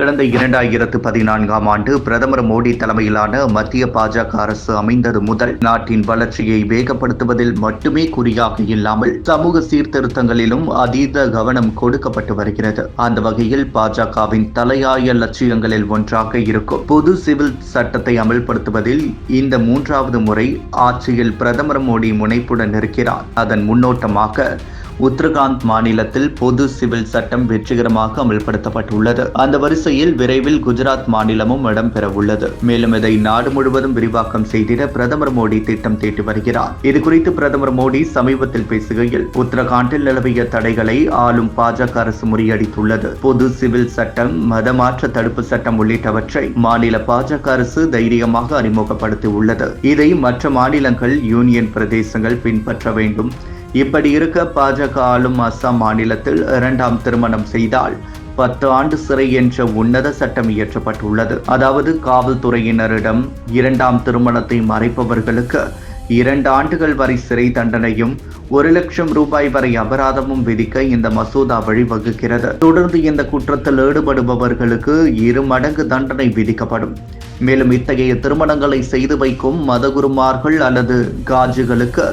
கடந்த இரண்டாயிரத்து பதினான்காம் ஆண்டு பிரதமர் மோடி தலைமையிலான மத்திய பாஜக அரசு அமைந்தது முதல் நாட்டின் வளர்ச்சியை வேகப்படுத்துவதில் மட்டுமே குறியாக இல்லாமல் சமூக சீர்திருத்தங்களிலும் அதீத கவனம் கொடுக்கப்பட்டு வருகிறது. அந்த வகையில் பாஜகவின் தலையாய லட்சியங்களில் ஒன்றாக இருக்கும் பொது சிவில் சட்டத்தை அமல்படுத்துவதில் இந்த மூன்றாவது முறை ஆட்சியில் பிரதமர் மோடி முனைப்புடன் இருக்கிறார். அதன் முன்னோட்டமாக உத்தரகாண்ட் மாநிலத்தில் பொது சிவில் சட்டம் வெற்றிகரமாக அமல்படுத்தப்பட்டுள்ளது. அந்த வரிசையில் விரைவில் குஜராத் மாநிலமும் இடம்பெறவுள்ளது. மேலும் இதை நாடு முழுவதும் விரிவாக்கம் செய்திட பிரதமர் மோடி திட்டம் தீட்டி வருகிறார். இது குறித்து பிரதமர் மோடி சமீபத்தில் பேசுகையில் உத்தரகாண்டில் நிலவிய தடைகளை ஆளும் பாஜக அரசு முறியடித்துள்ளது. பொது சிவில் சட்டம் மதமாற்ற தடுப்பு சட்டம் உள்ளிட்டவற்றை மாநில பாஜக அரசு தைரியமாக அறிமுகப்படுத்தி உள்ளது இதை மற்ற மாநிலங்கள் யூனியன் பிரதேசங்கள் பின்பற்ற வேண்டும். இப்படி இருக்க பாஜக ஆளும் அஸ்ஸாம் மாநிலத்தில் இரண்டாம் திருமணம் செய்தால் பத்து ஆண்டு சிறை என்ற உன்னத சட்டம் இயற்றப்பட்டுள்ளது. அதாவது காவல்துறையினரிடம் இரண்டாம் திருமணத்தை மறைப்பவர்களுக்கு இரண்டு ஆண்டுகள் வரை சிறை தண்டனையும் ஒரு லட்சம் ரூபாய் வரை அபராதமும் விதிக்க இந்த மசோதா வழிவகுக்கிறது. தொடர்ந்து இந்த குற்றத்தில் ஈடுபடுபவர்களுக்கு இரு மடங்கு தண்டனை விதிக்கப்படும். மேலும் இத்தகைய திருமணங்களை செய்து வைக்கும் மதகுருமார்கள் அல்லது காஜிகளுக்கு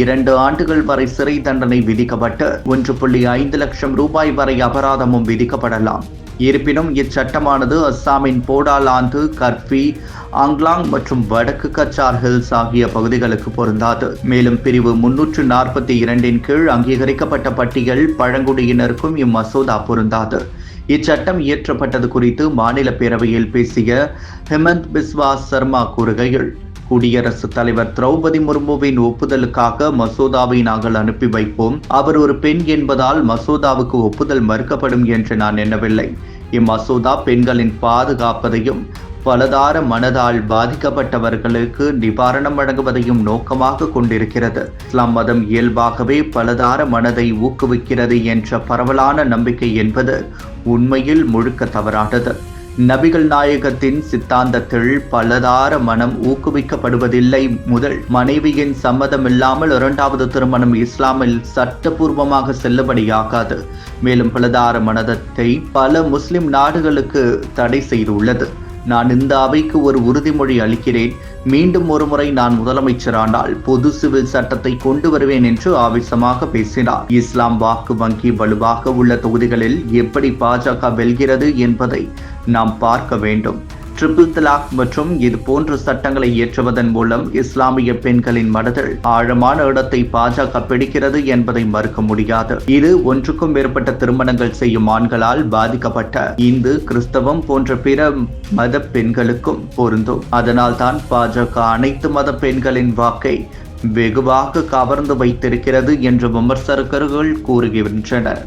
இரண்டு ஆண்டுகள் வரை சிறை தண்டனை விதிக்கப்பட்டு ஒன்று புள்ளி ஐந்து லட்சம் ரூபாய் வரை அபராதமும் விதிக்கப்படலாம். இருப்பினும் இச்சட்டமானது அஸ்ஸாமின் போடாலாந்து கர்பி ஆங்லாங் மற்றும் வடக்கு கச்சார் ஹில்ஸ் ஆகிய பகுதிகளுக்கு பொருந்தாது. மேலும் பிரிவு முன்னூற்று நாற்பத்தி இரண்டின் கீழ் அங்கீகரிக்கப்பட்ட பட்டியல் பழங்குடியினருக்கும் இம்மசோதா பொருந்தாது. இச்சட்டம் இயற்றப்பட்டது குறித்து மாநில பேரவையில் பேசிய ஹிமந்த் பிஸ்வா சர்மா கூறுகையில் குடியரசுத் தலைவர் திரௌபதி முர்முவின் ஒப்புதலுக்காக மசோதாவை நாங்கள் அனுப்பி வைப்போம். அவர் ஒரு பெண் என்பதால் மசோதாவுக்கு ஒப்புதல் மறுக்கப்படும் என்று நான் எண்ணவில்லை. இம்மசோதா பெண்களின் பாதுகாப்பதையும் பலதார மனதால் பாதிக்கப்பட்டவர்களுக்கு நிவாரணம் வழங்குவதையும் நோக்கமாக கொண்டிருக்கிறது. இஸ்லாம் மதம் இயல்பாகவே பலதார மனதை ஊக்குவிக்கிறது என்ற பரவலான நம்பிக்கை என்பது உண்மையில் முழுக்க தவறானது. நபிகள் நாயகத்தின் சித்தாந்தத்தில் பலதார மனம் ஊக்குவிக்கப்படுவதில்லை. முதல் மனைவியின் சம்மதமில்லாமல் இரண்டாவது திருமணம் இஸ்லாமில் சட்டபூர்வமாக செல்லுபடியாகாது. மேலும் பலதார மனதத்தை பல முஸ்லிம் நாடுகளுக்கு தடை செய்துள்ளது. நான் இந்த அவைக்கு ஒரு உறுதிமொழி அளிக்கிறேன். மீண்டும் ஒருமுறை நான் முதலமைச்சரானால் பொது சிவில் சட்டத்தை கொண்டு வருவேன் என்று ஆவேசமாக பேசினார். இஸ்லாம் வாக்கு வங்கி வலுவாக உள்ள தொகுதிகளில் எப்படி பாஜக வெல்கிறது என்பதை நாம் பார்க்க வேண்டும். ட்ரிபிள் தலாக் மற்றும் இது போன்ற சட்டங்களை இயற்றுவதன் மூலம் இஸ்லாமிய பெண்களின் மனதில் ஆழமான இடத்தை பாஜக பிடிக்கிறது என்பதை மறுக்க முடியாது. இது ஒன்றுக்கும் மேற்பட்ட திருமணங்கள் செய்யும் ஆண்களால் பாதிக்கப்பட்ட இந்து கிறிஸ்தவம் போன்ற பிற மத பெண்களுக்கும் பொருந்தும். அதனால் தான் பாஜக அனைத்து மத பெண்களின் வாக்கை வெகுவாக கவர்ந்து வைத்திருக்கிறது என்று விமர்சகர்கள் கூறுகின்றனர்.